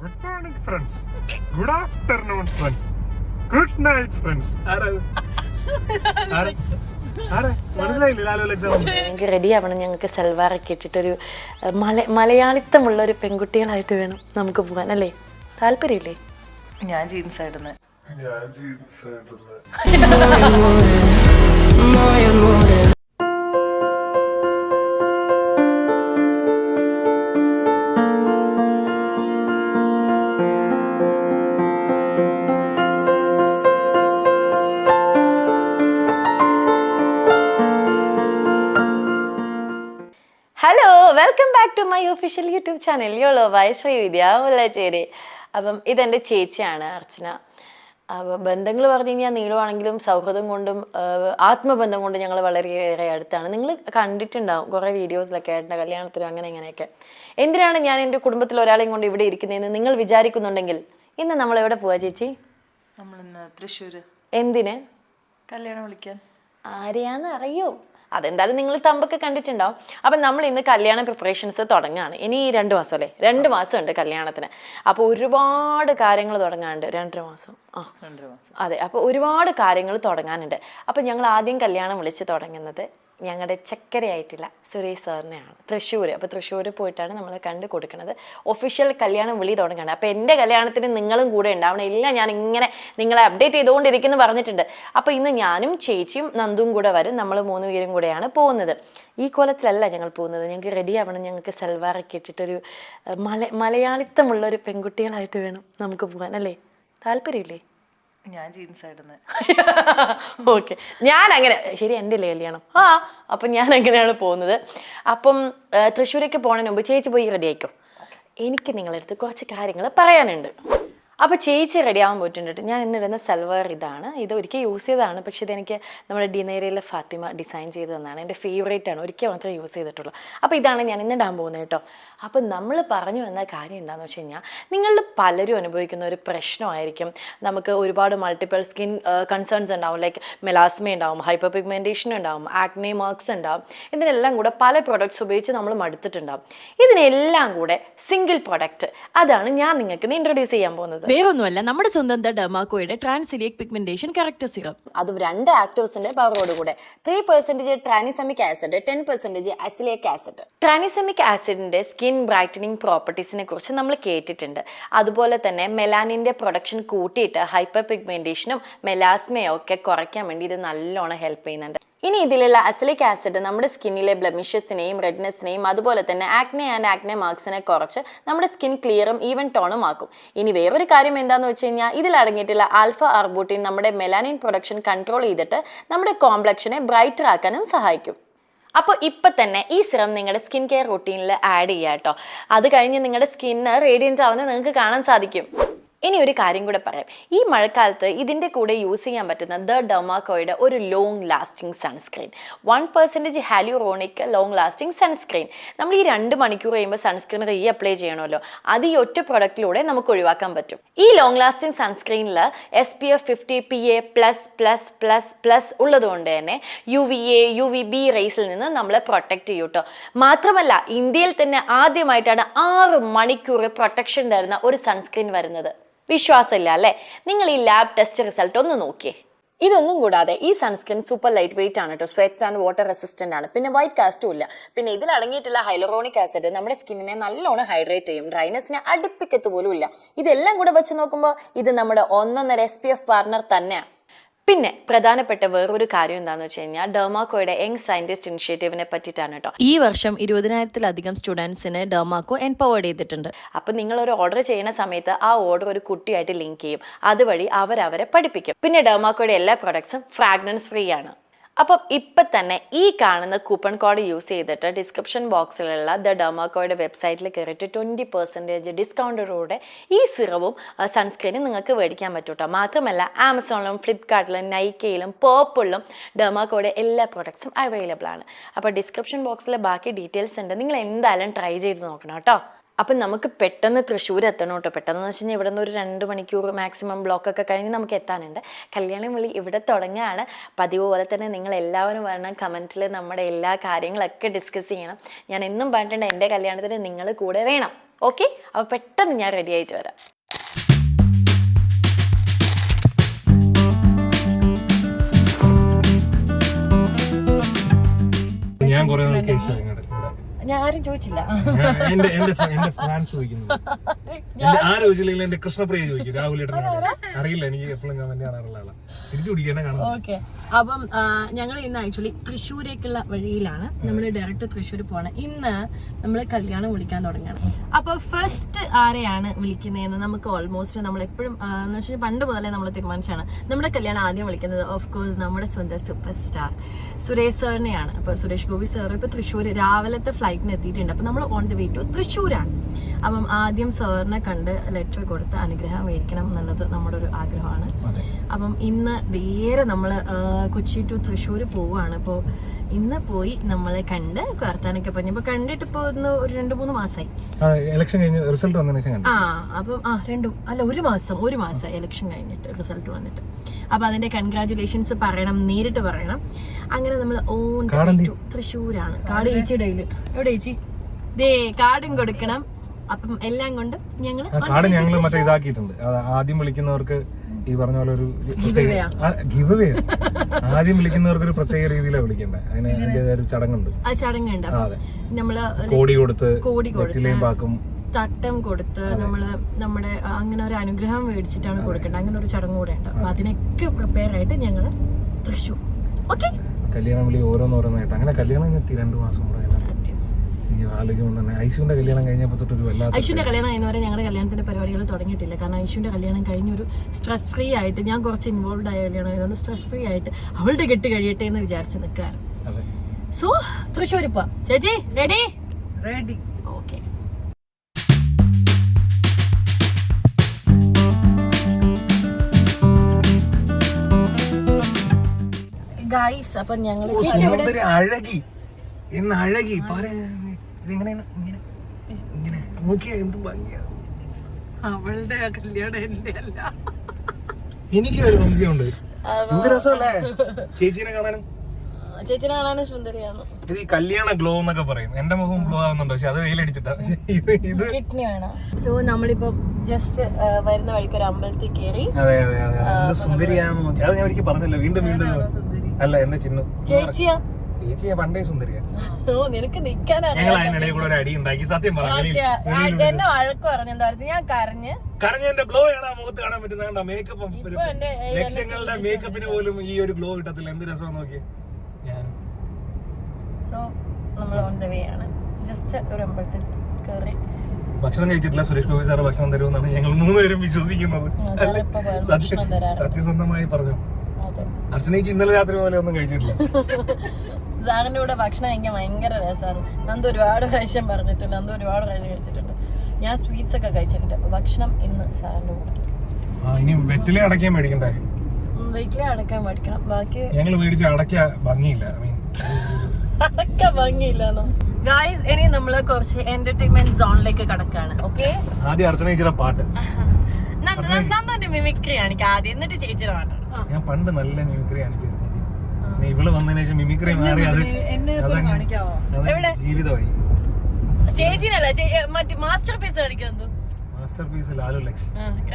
Good morning friends good afternoon friends good night friends ഞങ്ങൾക്ക് ready ആവണം. ഞങ്ങൾക്ക് സൽവാറൊക്കെ ഇട്ടിട്ടൊരു മല മലയാളിത്തമുള്ള ഒരു പെൺകുട്ടികളായിട്ട് വേണം നമുക്ക് പോകാൻ അല്ലേ? താല്പര്യമില്ലേ? ഞാൻ ജീൻസ് ആയിരുന്നു ഞാൻ ജീൻസ് ഇടുന്നത് back to my official YouTube channel YOLO Y Sreevidya Mullachery. അപ്പം ഇതെന്റെ ചേച്ചിയാണ് അർച്ചന. അപ്പോൾ ബന്ധങ്ങൾ പറഞ്ഞു കഴിഞ്ഞാൽ നീളമാണെങ്കിലും സൗഹൃദം കൊണ്ടും ആത്മബന്ധം കൊണ്ടും ഞങ്ങൾ വളരെയേറെ അടുത്താണ്. നിങ്ങൾ കണ്ടിട്ടുണ്ടാവും കുറേ വീഡിയോസിലൊക്കെ ആയിട്ട് കല്യാണത്തിലും അങ്ങനെ ഇങ്ങനെയൊക്കെ. എന്തിനാണ് ഞാൻ എന്റെ കുടുംബത്തിൽ ഒരാളെയും കൊണ്ട് ഇവിടെ ഇരിക്കുന്നതെന്ന് നിങ്ങൾ വിചാരിക്കുന്നുണ്ടെങ്കിൽ ഇന്ന് നമ്മൾ എവിടെ പോവാ ചേച്ചി? നമ്മളിന്ന് തൃശ്ശൂർ എന്തിന്? കല്യാണം വിളിക്കാൻ. ആരെയാന്ന് അറിയോ? അതെന്തായാലും നിങ്ങൾ തമ്പൊക്കെ കണ്ടിട്ടുണ്ടാവും. അപ്പം നമ്മൾ ഇന്ന് കല്യാണ പ്രിപ്പറേഷൻസ് തുടങ്ങുകയാണ്. ഇനി ഈ രണ്ട് മാസം അല്ലേ രണ്ട് മാസം ഉണ്ട് കല്യാണത്തിന്. അപ്പോൾ ഒരുപാട് കാര്യങ്ങൾ തുടങ്ങാനുണ്ട്. രണ്ടര മാസം. ആ. രണ്ടര മാസം. അതെ. അപ്പോൾ ഒരുപാട് കാര്യങ്ങൾ തുടങ്ങാനുണ്ട്. അപ്പോൾ ഞങ്ങൾ ആദ്യം കല്യാണം വിളിച്ച് തുടങ്ങുന്നത് ഞങ്ങളുടെ ചക്കരയായിട്ടില്ല സുരേഷ് സാറിനെയാണ്. തൃശ്ശൂർ അപ്പോൾ തൃശ്ശൂർ പോയിട്ടാണ് നമ്മൾ കണ്ടു കൊടുക്കുന്നത്. ഒഫീഷ്യൽ കല്യാണം വിളി തുടങ്ങുകയാണ് അപ്പോൾ എന്റെ കല്യാണത്തിന് നിങ്ങളും കൂടെ ഉണ്ടാവണം. ഇല്ല ഞാൻ ഇങ്ങനെ നിങ്ങളെ അപ്ഡേറ്റ് ചെയ്തുകൊണ്ടിരിക്കുന്നു പറഞ്ഞിട്ടുണ്ട്. അപ്പോൾ ഇന്ന് ഞാനും ചേച്ചിയും നന്ദും കൂടെ വരും. നമ്മൾ മൂന്ന് പേരും കൂടെയാണ് പോകുന്നത്. ഈ കോലത്തിലല്ല ഞങ്ങൾ പോകുന്നത്. ഞങ്ങൾക്ക് റെഡി ആവണം. ഞങ്ങൾക്ക് സൽവാറൊക്കെ ഇട്ടിട്ടൊരു മല മലയാളിത്തമുള്ള ഒരു പെൺകുട്ടികളായിട്ട് വേണം നമുക്ക് പോകാൻ അല്ലേ? താല്പര്യമില്ലേ? ഞാൻ ജീൻസ് ആയിരുന്നു ഓക്കെ. ഞാൻ അങ്ങനെ ശരി എന്റെ അല്ലേ കല്യാണം? ആ അപ്പം ഞാൻ അങ്ങനെയാണ് പോകുന്നത്. അപ്പം തൃശ്ശൂരേക്ക് പോണതിന് മുമ്പ് ചേച്ചി പോയി റെഡി ആയിക്കോ? എനിക്ക് നിങ്ങളെടുത്ത് കുറച്ച് കാര്യങ്ങൾ പറയാനുണ്ട്. അപ്പോൾ ചേച്ചി റെഡി ആവാൻ പോയിട്ടുണ്ട് ഞാൻ ഇന്നിടുന്ന സെൽവർ ഇതാണ്. ഇത് ഒരിക്കൽ യൂസ് ചെയ്തതാണ്. പക്ഷേ ഇതെനിക്ക് നമ്മുടെ ഡിനേരയിലെ ഫാത്തിമ ഡിസൈൻ ചെയ്ത് തന്നാണ്. എന്റെ ഫേവറേറ്റ് ആണ്. ഒരിക്കൽ മാത്രമേ യൂസ് ചെയ്തിട്ടുള്ളൂ. അപ്പോൾ ഇതാണ് ഞാൻ ഇന്ന് ഇടാൻ പോകുന്നത് കേട്ടോ. അപ്പോൾ നമ്മൾ പറഞ്ഞു വന്ന കാര്യം എന്താണെന്ന് വെച്ച് കഴിഞ്ഞാൽ നിങ്ങളിൽ പലരും അനുഭവിക്കുന്ന ഒരു പ്രശ്നമായിരിക്കും നമുക്ക് ഒരുപാട് മൾട്ടിപ്പിൾ സ്കിൻ കൺസേൺസ് ഉണ്ടാവും. ലൈക്ക് മെലാസ്മ ഉണ്ടാവും ഹൈപ്പർ പിഗ്മെന്റേഷൻ ഉണ്ടാവും ആക്നെ മാർക്സ് ഉണ്ടാവും. ഇതിനെല്ലാം കൂടെ പല പ്രൊഡക്ട്സ് ഉപയോഗിച്ച് നമ്മൾ മടുത്തിട്ടുണ്ടാവും. ഇതിനെല്ലാം കൂടെ സിംഗിൾ പ്രൊഡക്റ്റ് അതാണ് ഞാൻ നിങ്ങൾക്ക് ഇൻട്രൊഡ്യൂസ് ചെയ്യാൻ പോകുന്നത്. വേറൊന്നുമല്ല. നമ്മുടെ സ്വന്തം ഡെർമാക്കോയുടെ ട്രാൻസിലിയക് പിഗ്മെന്റേഷൻ കറക്റ്റ് സിറം. അതും രണ്ട് ആക്ടേഴ്സിന്റെ പവറോട് കൂടെ. Three percentage tranexamic acid ten percentage azelaic acid tranexamic ആസിഡിന്റെ skin brightening പ്രോപ്പർട്ടീസിനെ കുറിച്ച് നമ്മൾ കേട്ടിട്ടുണ്ട്. അതുപോലെ തന്നെ മെലാനിന്റെ പ്രൊഡക്ഷൻ കൂട്ടിയിട്ട് ഹൈപ്പർ പിഗ്മെന്റേഷനും മെലാസ്മയൊക്കെ കുറയ്ക്കാൻ വേണ്ടി ഇത് നല്ലോണം ഹെൽപ്പ് ചെയ്യുന്നുണ്ട്. ഇനി ഇതിലുള്ള അസലിക് ആസിഡ് നമ്മുടെ സ്കിന്നിലെ ബ്ലമിഷസിനെയും റെഡ്നെസ്സിനെയും അതുപോലെ തന്നെ ആക്നെ ആൻഡ് ആക്നെ മാർക്സിനെ കുറച്ച് നമ്മുടെ സ്കിൻ ക്ലിയറും ഈവൻ ടോണും ആക്കും. ഇനി വേറൊരു കാര്യം എന്താണെന്ന് വെച്ച് കഴിഞ്ഞാൽ ഇതിൽ അടങ്ങിയിട്ടുള്ള ആൽഫ ആർബൂട്ടിൻ നമ്മുടെ മെലാനിൻ പ്രൊഡക്ഷൻ കൺട്രോൾ ചെയ്തിട്ട് നമ്മുടെ കോംപ്ലക്ഷനെ ബ്രൈറ്റർ ആക്കാനും സഹായിക്കും. അപ്പോൾ ഇപ്പം തന്നെ ഈ സിറം നിങ്ങളുടെ സ്കിൻ കെയർ റൂട്ടീനിൽ ആഡ് ചെയ്യുക കേട്ടോ അത് കഴിഞ്ഞ് നിങ്ങളുടെ സ്കിന്ന് റേഡിയന്റ് ആവുന്നത് നിങ്ങൾക്ക് കാണാൻ സാധിക്കും. ഇനി ഒരു കാര്യം കൂടെ പറയാം. ഈ മഴക്കാലത്ത് ഇതിന്റെ കൂടെ യൂസ് ചെയ്യാൻ പറ്റുന്ന ദ ഡൊമാക്കോയുടെ ഒരു long lasting sunscreen one percentage hyaluronic long lasting sunscreen നമ്മൾ ഈ രണ്ട് മണിക്കൂർ കഴിയുമ്പോൾ സൺസ്ക്രീൻ റീ അപ്ലൈ ചെയ്യണമല്ലോ. അത് ഈ ഒറ്റ പ്രൊഡക്റ്റിലൂടെ നമുക്ക് ഒഴിവാക്കാൻ പറ്റും. ഈ long lasting സൺസ്ക്രീനിൽ S P F fifty P A plus plus plus plus ഉള്ളതുകൊണ്ട് തന്നെ U V A U V B റേസിൽ നിന്ന് നമ്മളെ പ്രൊട്ടക്റ്റ് ചെയ്യും കേട്ടോ മാത്രമല്ല ഇന്ത്യയിൽ തന്നെ ആദ്യമായിട്ടാണ് ആറ് മണിക്കൂർ പ്രൊട്ടക്ഷൻ തരുന്ന ഒരു സൺസ്ക്രീൻ വരുന്നത്. വിശ്വാസമില്ല അല്ലേ? നിങ്ങൾ ഈ ലാബ് ടെസ്റ്റ് റിസൾട്ട് ഒന്ന് നോക്കിയേ. ഇതൊന്നും കൂടാതെ ഈ സൺസ്ക്രീൻ സൂപ്പർ ലൈറ്റ് വെയിറ്റ് ആണ് കേട്ടോ സ്വെറ്റ് ആൻഡ് വാട്ടർ റെസിസ്റ്റന്റ് ആണ്. പിന്നെ വൈറ്റ് കാസ്റ്റും ഇല്ല. പിന്നെ ഇതിൽ അടങ്ങിയിട്ടുള്ള ഹൈലറോണിക് ആസിഡ് നമ്മുടെ സ്കിന്നിനെ നല്ലോണം ഹൈഡ്രേറ്റ് ചെയ്യും. ഡ്രൈനസിനെ അടുപ്പിക്കത്ത് പോലും ഇല്ല. ഇതെല്ലാം കൂടെ വെച്ച് നോക്കുമ്പോൾ ഇത് നമ്മുടെ ഒന്നൊന്നര എസ് പി എഫ് പാർട്ണർ തന്നെയാണ് പിന്നെ പ്രധാനപ്പെട്ട വേറൊരു കാര്യം എന്താണെന്ന് വെച്ച് കഴിഞ്ഞാൽ ഡെർമാക്കോയുടെ യങ് സയന്റിസ്റ്റ് ഇനിഷ്യേറ്റീവിനെ പറ്റിയിട്ടാണ് കേട്ടോ ഈ വർഷം ഇരുപതിനായിരത്തിലധികം സ്റ്റുഡൻസിനെ ഡെർമാക്കോ എൻപവേർഡ് ചെയ്തിട്ടുണ്ട്. അപ്പം നിങ്ങൾ ഒരു ഓർഡർ ചെയ്യുന്ന സമയത്ത് ആ ഓർഡർ ഒരു കുട്ടിയായിട്ട് ലിങ്ക് ചെയ്യും. അതുവഴി അവരവരെ പഠിപ്പിക്കും. പിന്നെ ഡെർമാക്കോയുടെ എല്ലാ പ്രൊഡക്ട്സും ഫ്രാഗ്രൻസ് ഫ്രീ ആണ്. അപ്പം ഇപ്പം തന്നെ ഈ കാണുന്ന കൂപ്പൺ കോഡ് യൂസ് ചെയ്തിട്ട് ഡിസ്ക്രിപ്ഷൻ ബോക്സിലുള്ള ദ ഡെർമാക്കോയുടെ വെബ്സൈറ്റിൽ കയറിയിട്ട് ട്വന്റി പെർസെന്റേജ് ഡിസ്കൗണ്ടോടെ ഈ സിറവും സൺസ്ക്രീനും നിങ്ങൾക്ക് മേടിക്കാൻ പറ്റും കേട്ടോ മാത്രമല്ല ആമസോണിലും ഫ്ലിപ്കാർട്ടിലും നൈക്കയിലും പേർപ്പിളിലും ഡെർമാക്കോയുടെ എല്ലാ പ്രൊഡക്ട്സും അവൈലബിൾ ആണ്. അപ്പോൾ ഡിസ്ക്രിപ്ഷൻ ബോക്സിലെ ബാക്കി ഡീറ്റെയിൽസ് ഉണ്ട്. നിങ്ങൾ എന്തായാലും ട്രൈ ചെയ്ത് നോക്കണം കേട്ടോ. അപ്പം നമുക്ക് പെട്ടെന്ന് തൃശ്ശൂർ എത്തണം കേട്ടോ പെട്ടെന്ന് വെച്ച് കഴിഞ്ഞാൽ ഇവിടെ നിന്ന് ഒരു രണ്ട് മണിക്കൂർ മാക്സിമം ബ്ലോക്ക് ഒക്കെ കഴിഞ്ഞ് നമുക്ക് എത്താനുണ്ട്. കല്യാണം വിളി ഇവിടെ തുടങ്ങുകയാണ് പതിവ് പോലെ തന്നെ നിങ്ങൾ എല്ലാവരും വരണം കമന്റിൽ നമ്മുടെ എല്ലാ കാര്യങ്ങളൊക്കെ ഡിസ്കസ് ചെയ്യണം. ഞാൻ എന്നും പറഞ്ഞിട്ടുണ്ട് എന്റെ കല്യാണത്തിന് നിങ്ങൾ കൂടെ വേണം. ഓക്കെ അപ്പോൾ പെട്ടെന്ന് ഞാൻ റെഡി ആയിട്ട് വരാം. ഞാൻ കുറേ നാൾ കേസ് ഇങ്ങോട്ട് ഇവിടെ. ഞാൻ ആരും ചോദിച്ചില്ല. എന്റെ എന്റെ ഫ- എന്റെ ഫാൻസ് ചോദിക്കുന്നു എന്റെ ആ ചോദിച്ചില്ലെങ്കിൽ എന്റെ കൃഷ്ണപ്രിയ ചോദിക്കും രാഹുൽ അറിയില്ല എനിക്ക് എപ്പോഴും കമന്റ് കാണാറുള്ള ആളാ. തിരിച്ചു പിടിക്കാൻ കാണുന്നു ഓക്കെ. അപ്പം ഞങ്ങൾ ഇന്ന് ആക്ച്വലി തൃശ്ശൂരേക്കുള്ള വഴിയിലാണ് നമ്മൾ ഡയറക്റ്റ് തൃശ്ശൂർ പോകണം ഇന്ന് നമ്മൾ കല്യാണം വിളിക്കാൻ തുടങ്ങിയാണ് അപ്പൊ ഫസ്റ്റ് ആരെയാണ് വിളിക്കുന്നതെന്ന് നമുക്ക് ഓൾമോസ്റ്റ് നമ്മൾ എപ്പോഴും എന്ന് വെച്ചാൽ പണ്ട് മുതലേ നമ്മൾ തീരുമാനിച്ചാണ്. നമ്മുടെ കല്യാണം ആദ്യം വിളിക്കുന്നത് ഓഫ് കോഴ്സ് നമ്മുടെ സ്വന്തം സൂപ്പർ സ്റ്റാർ സുരേഷ് സാറിനെയാണ്. അപ്പൊ സുരേഷ് ഗോപി സാർ ഇപ്പൊ തൃശ്ശൂർ രാവിലത്തെ ഫ്ലൈറ്റിന് എത്തിയിട്ടുണ്ട്. അപ്പൊ നമ്മൾ ഓൺ ദി വേ ടു തൃശ്ശൂരാണ്. അപ്പം ആദ്യം സാറിനെ കണ്ട് ലെറ്റർ കൊടുത്ത് അനുഗ്രഹം മേടിക്കണം എന്നുള്ളത് നമ്മുടെ ഒരു ആഗ്രഹമാണ് അപ്പം ഇന്ന് നേരെ നമ്മൾ കൊച്ചി ടു തൃശ്ശൂർ പോവുകയാണ് അപ്പോൾ ഇന്ന് പോയി നമ്മളെ കണ്ട് വർത്താനൊക്കെ പറഞ്ഞു. അപ്പൊ കണ്ടിട്ട് ഇപ്പൊ ഇന്ന് ഒരു രണ്ട് മൂന്ന് മാസമായി ഇലക്ഷൻ കഴിഞ്ഞ് റിസൾട്ട് വന്നതിന് ആ അപ്പം ആ രണ്ടും അല്ല ഒരു മാസം ഒരു മാസം ഇലക്ഷൻ കഴിഞ്ഞിട്ട് റിസൾട്ട് വന്നിട്ട്. അപ്പൊ അതിന്റെ കൺഗ്രാറ്റുലേഷൻസ് പറയണം നേരിട്ട് പറയണം. അങ്ങനെ നമ്മൾ ഓൺ? തൃശ്ശൂരാണ്. കാട് ചേച്ചിയുടെ എവിടെ ചേച്ചി ദേ കാർഡും കൊടുക്കണം. അപ്പം എല്ലാം കൊണ്ട് ഞങ്ങൾ കാർഡ് ഞങ്ങൾ മറ്റേ ഇതാക്കിയിട്ടുണ്ട്. ആദ്യം വിളിക്കുന്നവർക്ക് ഈ പറഞ്ഞ പോലെ ഒരു? ഗിവ് ആദ്യം വിളിക്കുന്നവർക്ക് ഒരു പ്രത്യേക രീതിയിലാണ് വിളിക്കേണ്ടത്. അതിന് അതിന്റേതായ ഒരു ചടങ്ങുണ്ട്. ആ ചടങ്ങുണ്ട്. നമ്മൾ കോടി കൊടുത്ത് കോടി കൊടുത്ത് തട്ടം കൊടുത്ത് നമ്മൾ നമ്മുടെ അങ്ങനെ ഒരു അനുഗ്രഹം മേടിച്ചിട്ടാണ് കൊടുക്കേണ്ടത്. അങ്ങനെ ഒരു ചടങ്ങ് കൂടെ ഉണ്ട്. അപ്പൊ അതിനൊക്കെ പ്രിപ്പയർ ആയിട്ട് ഞങ്ങൾ തൃശ്ശൂർ. ഓക്കെ? കല്യാണം വിളി ഓരോന്നോരോന്നായിട്ട്. അങ്ങനെ കല്യാണം എത്തി രണ്ടു മാസം കൂടെ ഈ ആലോചിക്കുമ്പോൾ തന്നെ ഐശുവിന്റെ കല്യാണം കഴിഞ്ഞപ്പോൾ തൊട്ടൊരു വല്ലാത്ത ഐശുവിന്റെ കല്യാണം എന്ന് കഴിയുന്നവരെ ഞങ്ങളുടെ കല്യാണത്തിന്റെ പരിപാടികൾ തുടങ്ങിയിട്ടില്ല. കാരണം ഐശുവിന്റെ കല്യാണം കഴിഞ്ഞൊരു സ്ട്രെസ് ഫ്രീ ആയിട്ട് ഞാൻ കുറച്ച് ഇൻവോൾവ് ആയ കല്യാണം ആയതുകൊണ്ട് സ്ട്രെസ് ഫ്രീ ആയിട്ട് അവളുടെ കെട്ട് കഴിയട്ടെ എന്ന് വിചാരിച്ച് നിൽക്കാറ് സോ തൃശ്ശൂർ പോവാം. ചേച്ചി റെഡി റെഡി ഓക്കെ ഗായ്സ് അപ്പൊ ഞങ്ങൾ ചേച്ചി അഴകി. എന്ന അഴകി. പാര ഇതെങ്ങനെയാണ്? ഇങ്ങനെ. ഇങ്ങനെ. നോക്കിയാ എന്ത് ഭംഗിയാ. അവളുടെ കല്യാണം എന്റെ അല്ല. എനിക്ക് ഒരു സംശയമുണ്ട് എന്ത് രസമല്ലേ? ചേച്ചീനെ കാണാനും. ചേച്ചിനെ കാണാനും സുന്ദരിയാണ്. ഇത് ഈ കല്യാണ ഗ്ലോ എന്നൊക്കെ പറയും. എന്റെ മുഖം ഗ്ലോ ആവുന്നുണ്ട് പക്ഷെ അത് വെയിലടിച്ചിട്ടാ. ഇത് ഇത് കിഡ്നി വേണം. സോ നമ്മളിപ്പോ ജസ്റ്റ് വരുന്ന വഴിക്ക് ഒരു അമ്പലത്തിൽ കയറി അതെ അതെ അതെ. എന്ത് സുന്ദരിയാന്ന് നോക്കി. അത് ഞാൻ ഒരിക്കൽ പറഞ്ഞല്ലോ വീണ്ടും വീണ്ടും അല്ല എന്റെ ചിന്നു ചേച്ചിയാ? ചേച്ചി ഞാൻ പണ്ടേ സുന്ദരിയാ. ഓ നിനക്ക് ഞങ്ങൾ അതിനിടയിൽ കൂടെ ഒരു അടി ഉണ്ടാക്കി. സത്യം. എന്നെ വഴക്ക് പറഞ്ഞു. എന്താ പറയുക ഞാൻ കരഞ്ഞ്. ഗ്ലോ ആണ് ആ മുഖത്ത് കാണാൻ പറ്റുന്ന മേക്കപ്പ് ഇപ്പൊ എന്റെ ലക്ഷങ്ങളുടെ മേക്കപ്പിന് പോലും ഈ ഒരു ഗ്ലോ കിട്ടത്തില്ല. എന്ത് രസം നോക്കി ഞാൻ സോ നമ്മൾ ഓൺ ദ വേ ആണ്. ജസ്റ്റ് ഒരു അമ്പലത്തിൽ കയറി. ഭക്ഷണം കഴിച്ചിട്ടില്ല. സുരേഷ് ഗോപി സാറ് ഭക്ഷണം തരുമെന്നാണ് ഞങ്ങൾ മൂന്നുപേരും വിശ്വസിക്കുന്നത്. സാർ. സത്യസന്ധമായി പറഞ്ഞു? അതെ. ഇന്നലെ രാത്രി മുതലേ ഒന്നും കഴിച്ചിട്ടില്ല. സാറിന്റെ കൂടെ ഭക്ഷണം കഴിക്കാൻ ഭയങ്കര രസമാണ് നന്ദു ഒരുപാട് പ്രാവശ്യം പറഞ്ഞിട്ടുണ്ട്. നന്ദു ഒരുപാട് പ്രാവശ്യം കഴിച്ചിട്ടുണ്ട്. ഞാൻ സ്വീറ്റ്സ് ഒക്കെ കഴിച്ചിട്ടുണ്ട്. ഭക്ഷണം ഇന്ന് സാറിന്റെ കൂടെ. വെറ്റിലെ അടക്കാൻ മേടിക്കണ്ടേ? വെറ്റിലെ അടക്കാൻ മേടിക്കണം. ബാക്കി ഞങ്ങൾ മേടിച്ച അടക്ക ഭംഗിയില്ല. അടക്ക ഭംഗിയില്ലാന്നോ? ഗായ്സ് ഇനി നമ്മൾ കുറച്ച് എന്റർടൈൻമെന്റ് സോണിലേക്ക് കടക്കാണ്. ഓക്കെ ആദ്യം അർച്ചന ചേച്ചിയുടെ പാട്ട്. മിമിക്രി കാണിക്കാം. ആദ്യം. എന്നിട്ട് ചേച്ചിയുടെ പാട്ടാണ്. ഞാൻ പണ്ട് നല്ല മിമിക്രി പിന്നെ ഇവൾ വന്നതിന് ശേഷം മിമിക്രി മാറി അത് എന്നെ അതങ്ങ് കാണിക്കാവോ? എവിടെ? ജീവിതമായി. ചേച്ചിനല്ല മറ്റേ മാസ്റ്റർ പീസ് കാണിക്കുന്നു മാസ്റ്റർ പീസ് ലാലു ലെക്സ്.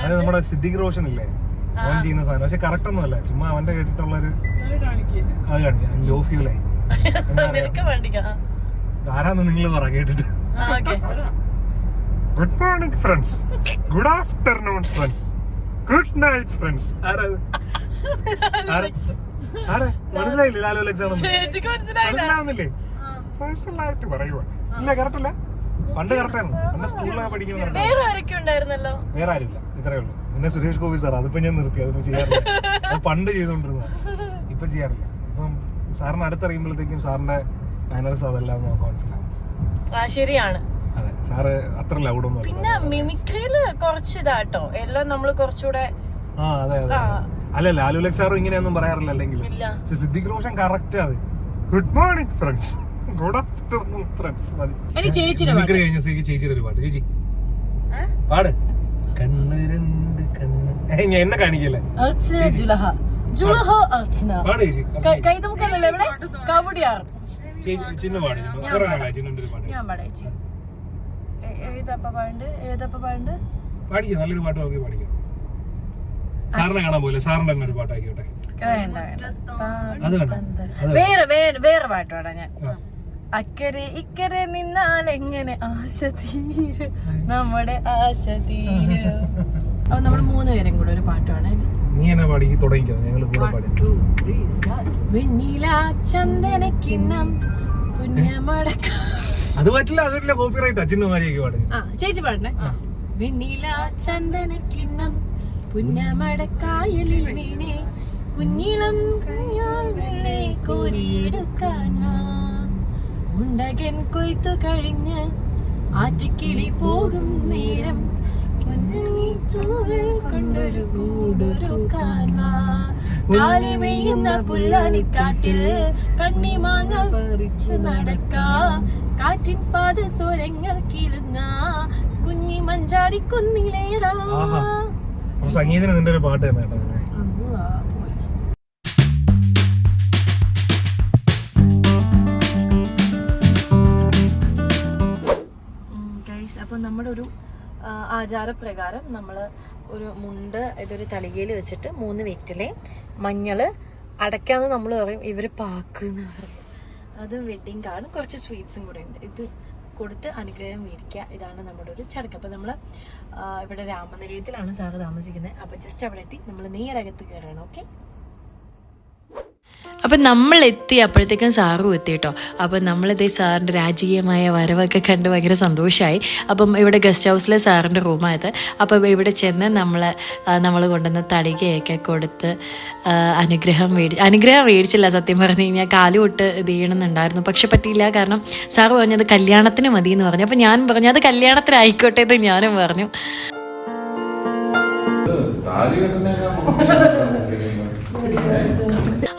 അത് നമ്മുടെ സിദ്ദിഖ് റോഷൻ ഇല്ലേ അവൻ ചെയ്യുന്ന സാധനം. പക്ഷെ കറക്റ്റ് ഒന്നും അല്ല ചുമ്മാ അവന്റെ കേട്ടിട്ടുള്ള ഒരു അത് കാണിക്കാം. ലോ ഫ്യൂലായി ആരാന്ന് നിങ്ങൾ പറ കേട്ടിട്ട്. Okay. Good morning friends good afternoon friends good night friends ആരാ ആരാ? ആരാ? മനസ്സിലായില്ലേ? ലാലു മനസ്സിലാവുന്നില്ലേ? പേഴ്സണലായിട്ട് പറയുക ഇല്ല കറക്റ്റ് അല്ല. പണ്ട് കറക്റ്റാണ് പണ്ട് സ്കൂളിലൊക്കെ പഠിക്കുന്ന. വേറെ ആരില്ല ഇത്രേ ഉള്ളൂ. പിന്നെ സുരേഷ് ഗോപി സാർ അതിപ്പോ ഞാൻ നിർത്തി. അതിപ്പോ ചെയ്യാറില്ല. അത് പണ്ട് ചെയ്തോണ്ടിരുന്ന ഇപ്പൊ ചെയ്യാറില്ല. ഇപ്പം സാറിന് അടുത്തറിയുമ്പോഴത്തേക്കും സാറിന്റെ മാനേഴ്സ് അതെല്ലാം നമുക്ക് മനസ്സിലാവും. ആ ശരിയാണ്. അതെ. സാറ് അത്ര ലൗഡൊന്നും പിന്നെ മിമിക്രിയിൽ കുറച്ച് ഇതാട്ടോ. എല്ലാം നമ്മൾ കുറച്ചുകൂടെ ആ അതെ അതെ. അല്ല ലാലു ലക് സാറും ഇങ്ങനെയൊന്നും പറയാറില്ല അല്ലെങ്കിൽ സിദ്ദിഖ് റോഷൻ കറക്റ്റ് അത് good morning friends good afternoon friends മതി. കഴിഞ്ഞ സ്ഥിതിക്ക് ചേച്ചിയുടെ ഒരു പാട്ട്. ചേച്ചി. പാട്. കണ്ണ് രണ്ട് കണ്ണ്. ഞാൻ എന്നെ കാണിക്കല്ലേ? അർച്ചന ജുലഹ. ജുലഹ അർച്ചന. പാട് ചേച്ചി. ക- കൈതമുക്കല്ലല്ലോ ഇവിടെ? കവടിയാർ. ഞാൻ പാടാ. ചേച്ചി. ഏ- ഏതപ്പ പാണ്ട് ഏതപ്പ പാണ്ട് പാടിക്കാം? നല്ലൊരു പാട്ട് നോക്കി പാടിക്കാം. സാറിനെ കാണാൻ പോയില്ല? സാറിന്റെ തന്നെ ഒരു പാട്ടാക്കിയോട്ടെ വേണ്ട വേണ്ട. അത് വേണം വേറെ വേറെ വേറെ പാട്ട് പാടാ ഞാൻ. അക്കരെ ഇക്കരെ നിന്നാൽ എങ്ങനെ ആശ തീരും? നമ്മുടെ ആശ തീരും. അപ്പൊ നമ്മൾ മൂന്ന് പേരും കൂടെ ഒരു പാട്ട് പാടാൻ നീ എന്നെ പാടി തുടങ്ങിക്കോ. ഞങ്ങൾ കൂടെ പാടി. വെണ്ണില ചന്ദന കിണ്ണം പുണ്യമടക്ക അത് പറ്റില്ല കോപ്പിറൈറ്റാ ചേച്ചി പാടണേ. വെണ്ണില ചന്ദന കിണ്ണം പുന്നമടക്കായലിൽ വീണേ. കുഞ്ഞിളം കുഞ്ഞാളെ കോരിയെടുക്കാൻ. ഉണ്ടകൻ കൊയ്ത്തു കഴിഞ്ഞ് ആറ്റക്കിളി പോകും നേരം. കൊണ്ടൊരു കൂടൊരുക്കാൻ വാ. കാലി മെയ്യുന്ന പുല്ലാനിക്കാട്ടിൽ കണ്ണിമാങ്ങ പറിച്ചു നടക്കാ. കാറ്റിൻ പാദസ്വരങ്ങൾ കിലുങ്ങ കുഞ്ഞി മഞ്ചാടി അപ്പൊ സംഗീതത്തിന് നിന്റെ ഒരു പാട്ട് തന്നെ കേട്ടോ അപ്പം നമ്മുടെ ഒരു ആചാരപ്രകാരം നമ്മൾ ഒരു മുണ്ട് ഇതൊരു തളികയിൽ വെച്ചിട്ട് മൂന്ന് വെറ്റിലെ മഞ്ഞൾ അടയ്ക്കാന്ന് നമ്മൾ പറയും. ഇവർ പാക്ക് എന്ന് പറയും. അത് വെഡിങ് കാർഡും കുറച്ച് സ്വീറ്റ്സും കൂടെ ഉണ്ട്. ഇത് കൊടുത്ത് അനുഗ്രഹം മേടിക്കുക. ഇതാണ് നമ്മുടെ ഒരു ചടക്ക് അപ്പോൾ നമ്മൾ ഇവിടെ രാമനിലയത്തിലാണ് സാറ് താമസിക്കുന്നത്. അപ്പോൾ ജസ്റ്റ് അവിടെ എത്തി. നമ്മൾ നേരകത്ത് കയറണം. ഓക്കെ അപ്പം നമ്മൾ എത്തി അപ്പോഴത്തേക്കും സാറും എത്തി കേട്ടോ അപ്പം നമ്മളിതേ സാറിന്റെ രാജകീയമായ വരവൊക്കെ കണ്ട് ഭയങ്കര സന്തോഷമായി അപ്പം ഇവിടെ ഗസ്റ്റ് ഹൗസിലെ സാറിന്റെ റൂമായത്. അപ്പം ഇവിടെ ചെന്ന് നമ്മൾ നമ്മൾ കൊണ്ടുവന്ന തളികയൊക്കെ കൊടുത്ത് അനുഗ്രഹം മേടി അനുഗ്രഹം മേടിച്ചില്ല സത്യം പറഞ്ഞു കഴിഞ്ഞാൽ കാലുവിട്ട് ഇത് ചെയ്യണമെന്നുണ്ടായിരുന്നു. പക്ഷെ പറ്റിയില്ല കാരണം സാറ് പറഞ്ഞത് കല്യാണത്തിന് മതി എന്ന് പറഞ്ഞു. അപ്പം ഞാൻ പറഞ്ഞു അത് കല്യാണത്തിനായിക്കോട്ടെ എന്ന് ഞാനും പറഞ്ഞു.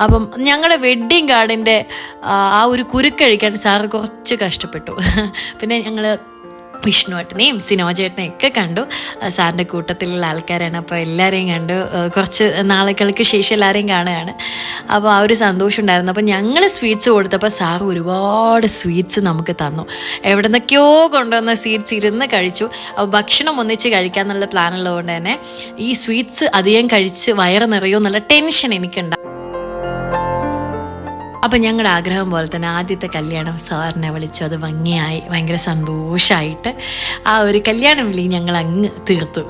അപ്പം ഞങ്ങളുടെ വെഡ്ഡിങ് കാർഡിന്റെ ആ ഒരു കുരുക്കഴിക്കാൻ സാറ് കുറച്ച് കഷ്ടപ്പെട്ടു. പിന്നെ ഞങ്ങൾ വിഷ്ണുവേട്ടനെയും സിനോജേട്ടനെയും ഒക്കെ കണ്ടു. സാറിന്റെ കൂട്ടത്തിലുള്ള ആൾക്കാരാണ്. അപ്പോൾ എല്ലാവരെയും കണ്ടു. കുറച്ച് നാളുകൾക്ക് ശേഷം എല്ലാവരെയും കാണുകയാണ്. അപ്പോൾ ആ ഒരു സന്തോഷം ഉണ്ടായിരുന്നു. അപ്പോൾ ഞങ്ങൾ സ്വീറ്റ്സ് കൊടുത്തപ്പോൾ സാർ ഒരുപാട് സ്വീറ്റ്സ് നമുക്ക് തന്നു. എവിടെ നിന്നൊക്കെയോ കൊണ്ടുവന്ന സ്വീറ്റ്സ് ഇരുന്ന് കഴിച്ചു. അപ്പോൾ ഭക്ഷണം ഒന്നിച്ച് കഴിക്കാന്നുള്ള പ്ലാനുള്ളതുകൊണ്ട് തന്നെ ഈ സ്വീറ്റ്സ് അധികം കഴിച്ച് വയറ് നിറയുമെന്നുള്ള ടെൻഷൻ എനിക്കുണ്ട് അപ്പം ഞങ്ങളുടെ ആഗ്രഹം പോലെ തന്നെ ആദ്യത്തെ കല്യാണം സാറിനെ വിളിച്ചു. അത് ഭംഗിയായി ഭയങ്കര സന്തോഷമായിട്ട് ആ ഒരു കല്യാണം വിളി ഞങ്ങൾ അങ്ങ് തീർത്തു.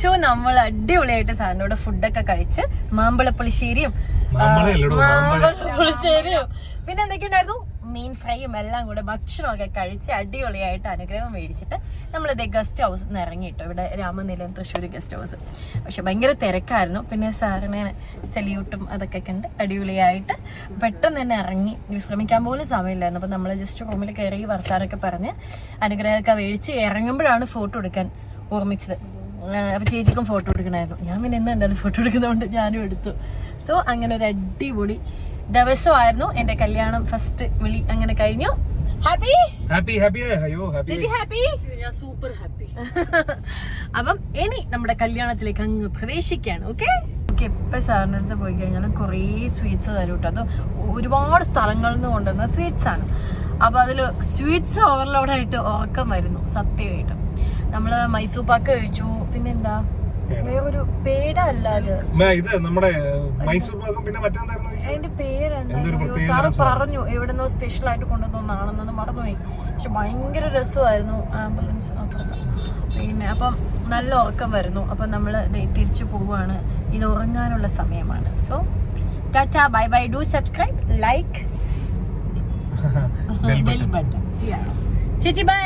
ഷോ നമ്മൾ അടിപൊളിയായിട്ട് സാറിനോട് ഫുഡൊക്കെ കഴിച്ച് മാമ്പഴപ്പുളിശ്ശേരിയും. മാമ്പഴപ്പുളിശ്ശേരിയും. പിന്നെ എന്തൊക്കെയുണ്ടായിരുന്നു? മീൻ ഫ്രൈയും എല്ലാം കൂടെ ഭക്ഷണമൊക്കെ കഴിച്ച് അടിപൊളിയായിട്ട് അനുഗ്രഹം മേടിച്ചിട്ട് നമ്മൾ നമ്മളിത് ഗസ്റ്റ് ഹൗസിൽ നിന്ന് ഇറങ്ങിയിട്ടോ. ഇവിടെ രാമനിലയം തൃശ്ശൂർ ഗസ്റ്റ് ഹൗസ് പക്ഷെ ഭയങ്കര തിരക്കായിരുന്നു. പിന്നെ സാറിനെ സല്യൂട്ടും അതൊക്കെ കണ്ട് അടിപൊളിയായിട്ട് പെട്ടെന്ന് തന്നെ ഇറങ്ങി വിശ്രമിക്കാൻ പോലും സമയമില്ലായിരുന്നു. അപ്പം നമ്മൾ ജസ്റ്റ് റൂമിൽ കയറി വർത്താനൊക്കെ പറഞ്ഞ് അനുഗ്രഹമൊക്കെ മേടിച്ച് ഇറങ്ങുമ്പോഴാണ് ഫോട്ടോ എടുക്കാൻ ഓർമ്മിച്ചത്. അപ്പോൾ ചേച്ചിക്കും ഫോട്ടോ എടുക്കണമായിരുന്നു ഞാൻ പിന്നെ എന്തായാലും ഫോട്ടോ എടുക്കുന്നതുകൊണ്ട് ഞാനും എടുത്തു. സോ അങ്ങനെ ഒരു അടിപൊളി ദിവസമായിരുന്നു. എന്റെ കല്യാണം ഫസ്റ്റ് വിളി അങ്ങനെ കഴിഞ്ഞു. ഹാപ്പി ഹാപ്പി ഹാപ്പി അയ്യോ ഹാപ്പി ഹാപ്പി ഞാൻ സൂപ്പർ ഹാപ്പി അപ്പം ഇനി നമ്മുടെ കല്യാണത്തിലേക്ക് അങ്ങ് പ്രവേശിക്കുകയാണ് ഓക്കെ ഓക്കെ ഇപ്പം സാറിന്റെ അടുത്ത് പോയി കഴിഞ്ഞാൽ കുറേ സ്വീറ്റ്സ് തരും കേട്ടോ അത് ഒരുപാട് സ്ഥലങ്ങളിൽ നിന്ന് കൊണ്ടുവന്ന സ്വീറ്റ്സ് ആണ്. അപ്പോൾ അതിൽ സ്വീറ്റ്സ് ഓവർലോഡായിട്ട് ഉറക്കം വരുന്നു സത്യമായിട്ടും. നമ്മൾ മൈസൂർ പാക്ക് കഴിച്ചു പിന്നെന്താ? വേറൊരു പേട അല്ലാതെ ഇത് നമ്മുടെ മൈസൂർ ഭാഗം പിന്നെ മറ്റെന്തായിരുന്നു? അതിന്റെ എന്തൊരു പേരെന്താ പ്രത്യേക സാറ് പറഞ്ഞു എവിടെന്നോ സ്പെഷ്യൽ ആയിട്ട് കൊണ്ടുവന്നാണെന്ന് മറന്നുപോയി. പക്ഷെ ഭയങ്കര രസമായിരുന്നു ആംബുലൻസ് പിന്നെ അപ്പം നല്ല ഉറക്കം വരുന്നു. അപ്പം നമ്മൾ തിരിച്ചു പോവുകയാണ്. ഇത് ഉറങ്ങാനുള്ള സമയമാണ്. So tata bye bye do subscribe like bell. Button ചേച്ചി ബൈ